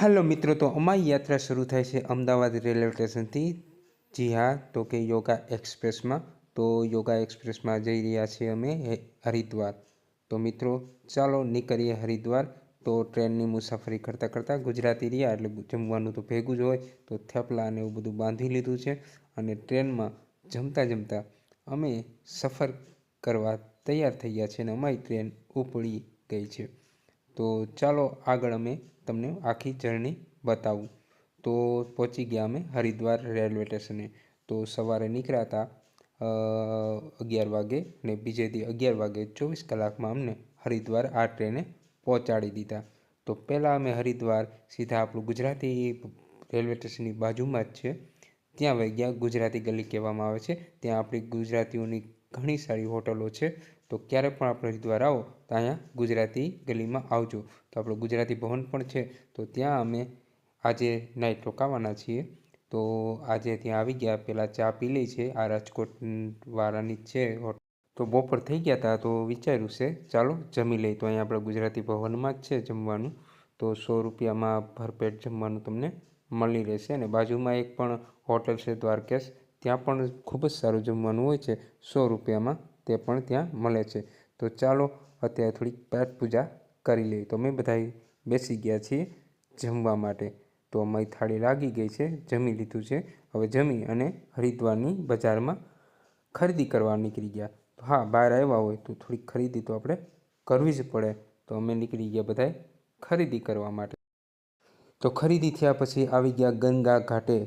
હાલો મિત્રો, તો અમારી યાત્રા શરૂ થાય છે અમદાવાદ રેલવે સ્ટેશનથી. જી હા, તો કે યોગા એક્સપ્રેસમાં. તો યોગા એક્સપ્રેસમાં જઈ રહ્યા છીએ અમે હરિદ્વાર. તો મિત્રો, ચાલો નીકળીએ હરિદ્વાર. તો ટ્રેનની મુસાફરી કરતાં કરતાં ગુજરાતી રહ્યા, એટલે જમવાનું તો ભેગું જ હોય. તો થેપલા અને એવું બધું બાંધી લીધું છે અને ટ્રેનમાં જમતા જમતા અમે સફર કરવા તૈયાર થઈ ગયા છે અને અમારી ટ્રેન ઉપડી ગઈ છે. તો ચાલો આગળ અમે તમને આખી જર્ની બતાવું. તો પહોંચી ગયા અમે હરિદ્વાર રેલવે સ્ટેશને. તો સવારે નીકળ્યા હતા અગિયાર વાગે ને બીજે દી અગિયાર વાગે ચોવીસ કલાકમાં અમને હરિદ્વાર આ ટ્રેને પહોંચાડી દીધા. તો પહેલાં અમે હરિદ્વાર સીધા આપણું ગુજરાતી રેલવે સ્ટેશનની બાજુમાં જ છે. ત્યાં વહી ગયા, ગુજરાતી ગલી કહેવામાં આવે છે. ત્યાં આપણી ગુજરાતીઓની ઘણી સારી હોટલો છે. તો ક્યારે પણ આપણે હરિદ્વાર આવો, તો અહીંયા ગુજરાતી ગલીમાં આવજો. તો આપણું ગુજરાતી ભવન પણ છે. તો ત્યાં અમે આજે નાઇટ રોકાવાના છીએ. તો આજે ત્યાં આવી ગયા, પહેલાં ચા પી લઈ છે. આ રાજકોટ વાળાની છે તો બપોર થઈ ગયા હતા તો વિચાર્યું છે, ચાલો જમી લઈએ. તો અહીંયા આપણે ગુજરાતી ભવનમાં જ છે જમવાનું. તો સો રૂપિયામાં ભરપેટ જમવાનું તમને મળી રહેશે. અને બાજુમાં એક પણ હોટલ છે દ્વારકેશ. ત્યાં પણ ખૂબ જ સારું જમવાનું હોય છે. સો રૂપિયામાં તે પણ ત્યાં મળે છે. તો ચાલો અત્યારે થોડીક પાઠ પૂજા કરી લઈએ. તો અમે બધા બેસી ગયા છીએ જમવા માટે. તો અમારી થાળી લાગી ગઈ છે. જમી લીધું છે. હવે જમી અને હરિદ્વારની બજારમાં ખરીદી કરવા નીકળી ગયા. તો હા, બહાર આવ્યા હોય તો થોડીક ખરીદી તો આપણે કરવી જ પડે. તો અમે નીકળી ગયા બધાએ ખરીદી કરવા માટે. તો ખરીદી થયા પછી આવી ગયા ગંગા ઘાટે.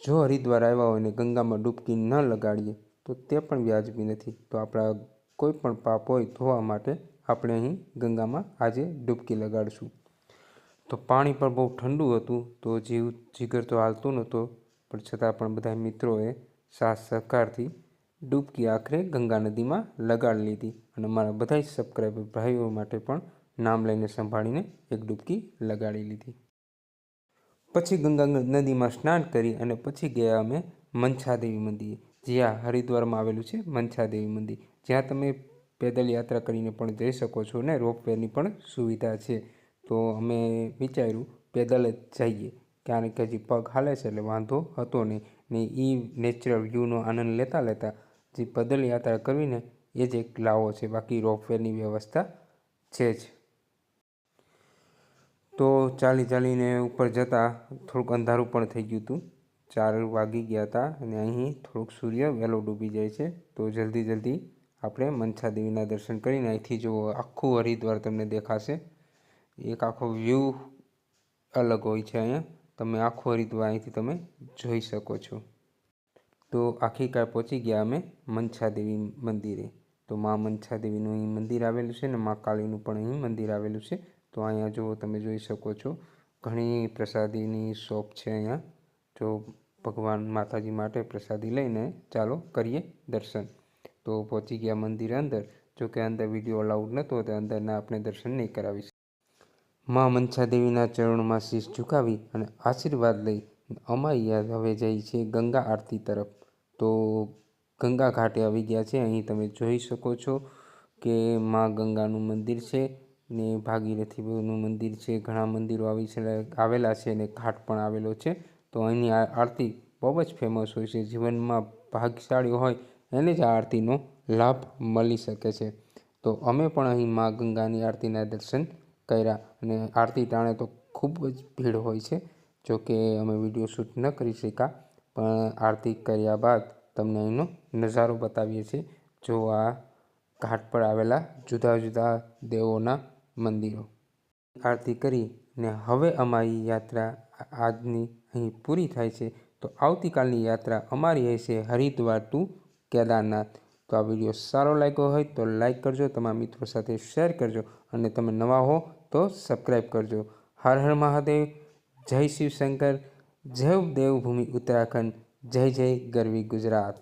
જો હરિદ્વાર આવ્યા હોય ને ગંગામાં ડૂબકી ન લગાડીએ, તો તે પણ વ્યાજબી નથી. તો આપણા કોઈ પણ પાપ હોય ધોવા માટે આપણે અહીં ગંગામાં આજે ડૂબકી લગાડશું. તો પાણી પણ બહુ ઠંડુ હતું, તો જીવ જીગર તો હાલતો નહોતો. પણ છતાં પણ બધા મિત્રોએ સાથ સહકારથી ડૂબકી આખરે ગંગા નદીમાં લગાડી લીધી અને મારા બધા જ સબસ્ક્રાઈબર ભાઈઓ માટે પણ નામ લઈને સંભાળીને એક ડૂબકી લગાડી લીધી. પછી ગંગા નદીમાં સ્નાન કરી અને પછી ગયા અમે મનછાદેવી મંદિર જ્યાં હરિદ્વારમાં આવેલું છે મનછાદેવી મંદિર. જ્યાં તમે પેદલ યાત્રા કરીને પણ જઈ શકો છો ને રોપવેની પણ સુવિધા છે. તો અમે વિચાર્યું પેદલ જ જઈએ. કારણ કે હજી પગ હાલે છે એટલે વાંધો હતો નહીં. ને એ નેચરલ વ્યૂનો આનંદ લેતા લેતા જે પેદલ યાત્રા કરવીને એ જ એક લાવો છે. બાકી રોપવેની વ્યવસ્થા છે જ. તો ચાલી ચાલીને ઉપર જતાં થોડુંક અંધારું પણ થઈ ગયું હતું. ચાર વાગી ગયા હતા અને અહીં થોડુંક સૂર્ય વહેલો ડૂબી જાય છે. તો જલ્દી જલ્દી આપણે મનસા દેવીના દર્શન કરીને અહીંથી જો આખું હરિદ્વાર તમને દેખાશે. એક આખો વ્યૂ અલગ હોય છે અહીંયા. તમે આખું હરિદ્વાર અહીંથી તમે જોઈ શકો છો. તો આખીકાર પહોંચી ગયા અમે મનસા દેવી મંદિરે. તો મા મનસા દેવીનું અહીં મંદિર આવેલું છે ને મા કાળીનું પણ અહીં મંદિર આવેલું છે. તો અહીંયા જો તમે જોઈ શકો છો, ઘણી પ્રસાદીની શોપ છે અહીંયા. જો ભગવાન માતાજી માટે પ્રસાદી લઈને ચાલો કરીએ દર્શન. તો પહોંચી ગયા મંદિર અંદર. જો કે અંદર વીડિયો અલાઉડ નહોતો, તો અંદરના આપણે દર્શન નહીં કરાવી મા મનસા દેવીના ચરણોમાં શીશ ઝુકાવી અને આશીર્વાદ લઈ અમારી યાદ હવે જાય છે ગંગા આરતી તરફ. તો ગંગા ઘાટે આવી ગયા છે. અહીં તમે જોઈ શકો છો કે મા ગંગાનું મંદિર છે. ને ભાગીરથીનું મંદિર છે, ઘણા મંદિરો આવી છે આવેલા છે અને ઘાટ પણ આવેલો છે. તો અહીંની આરતી બહુ જ ફેમસ હોય છે. જીવનમાં ભાગશાળી હોય એને જ આ આરતીનો લાભ મળી શકે છે. તો અમે પણ અહીં મા ગંગાની આરતીના દર્શન કર્યા અને આરતી ટાણે તો ખૂબ જ ભીડ હોય છે. જો કે અમે વીડિયો શૂટ ન કરી શક્યા, પણ આરતી કર્યા બાદ તમને અહીંનો નજારો બતાવીએ છીએ. જો આ ઘાટ પર આવેલા જુદા જુદા દેવોના મંદિરો. આરતી કરી ને હવે અમારી યાત્રા આજની અહીં પૂરી થાય છે. તો આવતીકાલની યાત્રા અમારી હશે હરિદ્વાર ટુ કેદારનાથ. તો આ વીડિયો સારો લાગ્યો હોય તો લાઈક કરજો, તમારા મિત્રો સાથે શેર કરજો અને તમે નવા હો તો સબસ્ક્રાઈબ કરજો. હર હર મહાદેવ, જય શિવશંકર, જય દેવભૂમિ ઉત્તરાખંડ, જય જય ગરવી ગુજરાત.